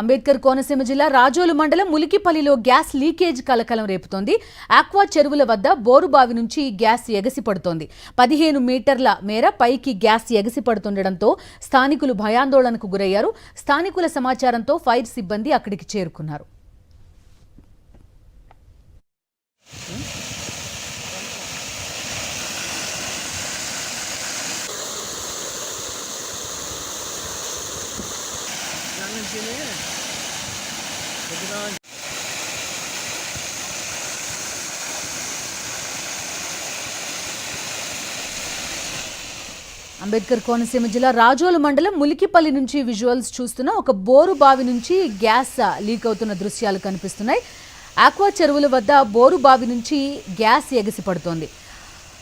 అంబేద్కర్ కోనసీమ జిల్లా రాజోలు మండలం ములికిపల్లిలో gas leakage కలకలం రేపుతోంది. ఆక్వా చెరువుల వద్ద బోరుబావి నుంచి గ్యాస్ ఎగసి పడుతోంది పదిహేను మీటర్ల మేర పైకి గ్యాస్ ఎగసి పడుతుండటంతో స్థానికులు భయాందోళనకు గురయ్యారు. స్థానికుల సమాచారంతో ఫైర్ సిబ్బంది అక్కడికి చేరుకున్నారు. అంబేద్కర్ కోనసీమ జిల్లా రాజోలు మండలం ములికిపల్లి నుంచి విజువల్స్ చూస్తున్న ఒక బోరు బావి నుంచి గ్యాస్ లీక్ అవుతున్న దృశ్యాలు కనిపిస్తున్నాయి. ఆక్వా చెరువుల వద్ద బోరు బావి నుంచి గ్యాస్ ఎగసి పడుతోంది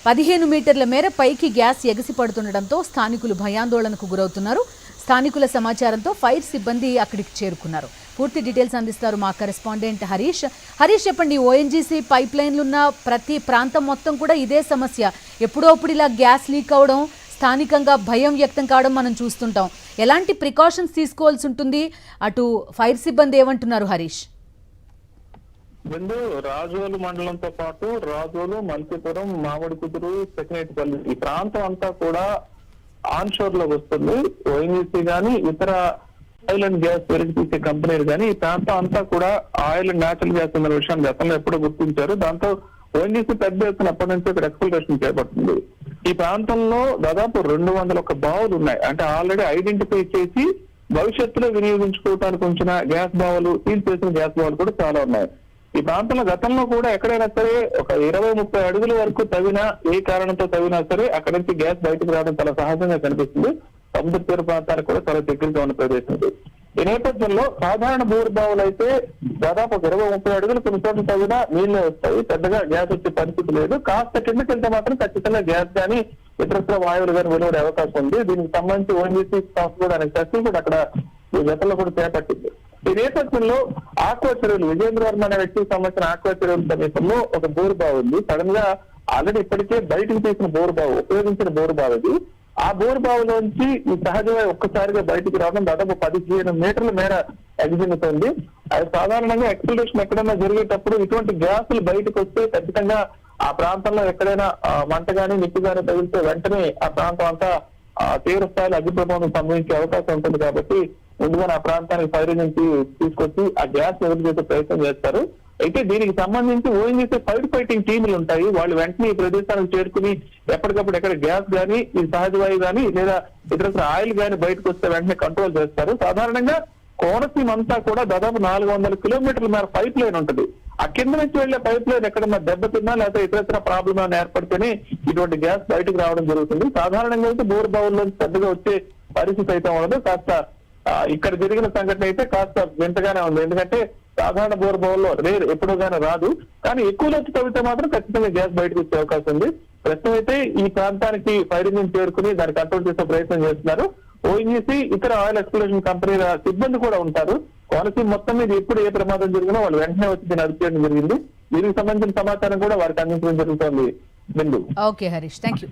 పదిహేను మీటర్ల మేర పైకి గ్యాస్ ఎగసిపడుతుండటంతో స్థానికులు భయాందోళనకు గురవుతున్నారు. స్థానికుల సమాచారంతో ఫైర్ సిబ్బంది అక్కడికి చేరుకున్నారు. పూర్తి డీటెయిల్స్ అందిస్తారు మా కరెస్పాండెంట్ హరీష్. హరీష్ చెప్పండి ఓఎన్జీసీ పైప్ లైన్లు ఉన్న ప్రతి ప్రాంతం మొత్తం కూడా ఇదే సమస్య. ఎప్పుడో అప్పుడు ఇలా గ్యాస్ లీక్ అవడం స్థానికంగా భయం వ్యక్తం కావడం మనం చూస్తుంటాం. ఎలాంటి ప్రికాషన్స్ తీసుకోవాల్సి ఉంటుంది? అటు ఫైర్ సిబ్బంది ఏమంటున్నారు హరీష్? ముందు రాజోలు మండలంతో పాటు రాజోలు మల్కీపురం మామిడి కుదురు సెకండేటిపల్లి ఈ ప్రాంతం అంతా కూడా ఆన్షోర్లో వస్తుంది. ఓఎన్జీసీ గాని ఇతర ఆయిల్ అండ్ గ్యాస్ వెలికి తీసే కంపెనీలు కానీ ఈ ప్రాంతం అంతా కూడా ఆయిల్ అండ్ న్యాచురల్ గ్యాస్ ఉన్న విషయాన్ని గతంలో ఎప్పుడో గుర్తించారు. దాంతో ఓఎన్జీసీ పెద్ద ఎత్తున అప్పటి నుంచి ఇక్కడ ఎక్స్ప్లోరేషన్ చేపడుతుంది. ఈ ప్రాంతంలో దాదాపు రెండు వందల ఒక బావులు ఉన్నాయి. అంటే ఆల్రెడీ ఐడెంటిఫై చేసి భవిష్యత్తులో వినియోగించుకోవడానికి ఉంచిన గ్యాస్ బావులు సీల్ చేసిన గ్యాస్ బావులు కూడా చాలా ఉన్నాయి. ఈ ప్రాంతంలో గతంలో కూడా ఎక్కడైనా సరే ఒక ఇరవై ముప్పై అడుగుల వరకు తవ్వినా ఏ కారణంతో తవ్వినా సరే అక్కడి నుంచి గ్యాస్ బయటకు రావడం చాలా సహజంగా కనిపిస్తుంది. సముద్ర తీర ప్రాంతానికి కూడా చాలా దగ్గరగా ఉన్న ప్రదేశం ఈ నేపథ్యంలో సాధారణ బోర్ అయితే దాదాపు ఒక ఇరవై ముప్పై అడుగులు కొన్ని చోట్ల తవ్వినా నీళ్ళు వస్తాయి. పెద్దగా గ్యాస్ వచ్చే పరిస్థితి లేదు. కాస్త కిందకి వెళ్తే మాత్రం ఖచ్చితంగా గ్యాస్ కానీ ఇతరత్ర వాయువులు కానీ వెలువడే అవకాశం ఉంది. దీనికి సంబంధించి ఓఎన్జీసీ స్టాఫ్ కూడా అనే టెస్టులు కూడా అక్కడ ఈ గతంలో కూడా చేపట్టింది. ఈ నేపథ్యంలో ఆక్వా చెరువులు విజేంద్ర వర్మ అనే వ్యక్తికి సంబంధించిన ఆక్వా చెరువుల సమీపంలో ఒక బోరు బావి ఉంది. సడన్గా ఆల్రెడీ ఇప్పటికే బయటకు తీసిన బోరు బావి ఉపయోగించిన బోరు బావి అది. ఆ బోరు బావిలోంచి ఈ సహజంగా ఒక్కసారిగా బయటకు రావడం దాదాపు పదిహేను మీటర్ల మేర ఎగ్జిబితుంది అది సాధారణంగా ఎక్స్పెక్టేషన్ ఎక్కడైనా జరిగేటప్పుడు ఇటువంటి గ్యాసులు బయటకు వస్తే ఖచ్చితంగా ఆ ప్రాంతంలో ఎక్కడైనా మంట గానీ నిప్పు గానీ తగిలితే వెంటనే ఆ ప్రాంతం అంతా తీవ్ర స్థాయిలో అగ్ని ప్రమాదం సంభవించే అవకాశం ఉంటుంది కాబట్టి ముందుగా ఆ ప్రాంతానికి ఫైర్ నుంచి తీసుకొచ్చి ఆ గ్యాస్ ఎదురు చేసే ప్రయత్నం చేస్తారు. అయితే దీనికి సంబంధించి ఓఎన్జీసీ ఫైర్ ఫైటింగ్ టీములు ఉంటాయి. వాళ్ళు వెంటనే ఈ ప్రదేశానికి చేరుకుని ఎప్పటికప్పుడు ఎక్కడ గ్యాస్ గానీ ఈ సహజ వాయువు గానీ లేదా ఇతర ఆయిల్ గానీ బయటకు వస్తే వెంటనే కంట్రోల్ చేస్తారు. సాధారణంగా కోనసీమ అంతా కూడా దాదాపు నాలుగు వందల కిలోమీటర్ల మేర పైప్ లైన్ ఉంటుంది. ఆ కింద నుంచి వెళ్ళే పైప్ లైన్ ఎక్కడన్నా దెబ్బతిన్నా లేకపోతే ఇతరత్ర ప్రాబ్లం ఏమైనా ఏర్పడితేనే ఇటువంటి గ్యాస్ బయటకు రావడం జరుగుతుంది. సాధారణంగా అయితే బోర్ బావుల్లో పెద్దగా వచ్చే పరిస్థితి అయితే ఉండదు. కాస్త ఇక్కడ జరిగిన సంఘటన అయితే కాస్త వింతగానే ఉంది. ఎందుకంటే సాధారణ బోర్ రేర్ ఎప్పుడో కానీ రాదు. కానీ ఎక్కువ లోతు తవ్వితే మాత్రం ఖచ్చితంగా గ్యాస్ బయటకు వచ్చే అవకాశం ఉంది. ప్రస్తుతం అయితే ఈ ప్రాంతానికి ఫైర్ ఇంజిన్ చేరుకుని దాన్ని కంట్రోల్ చేసే ప్రయత్నం చేస్తున్నారు. ఓఎన్జీసీ ఇతర ఆయిల్ ఎక్స్ప్లోరేషన్ కంపెనీల సిబ్బంది కూడా ఉంటారు. కోనసీమ మొత్తం మీద ఎప్పుడు ఏ ప్రమాదం జరిగినా వాళ్ళు వెంటనే వచ్చి దీన్ని అదుపు చేయడం జరిగింది. దీనికి సంబంధించిన సమాచారం కూడా వారికి అందించడం జరుగుతోంది. Bindu. Okay Harish. Thank you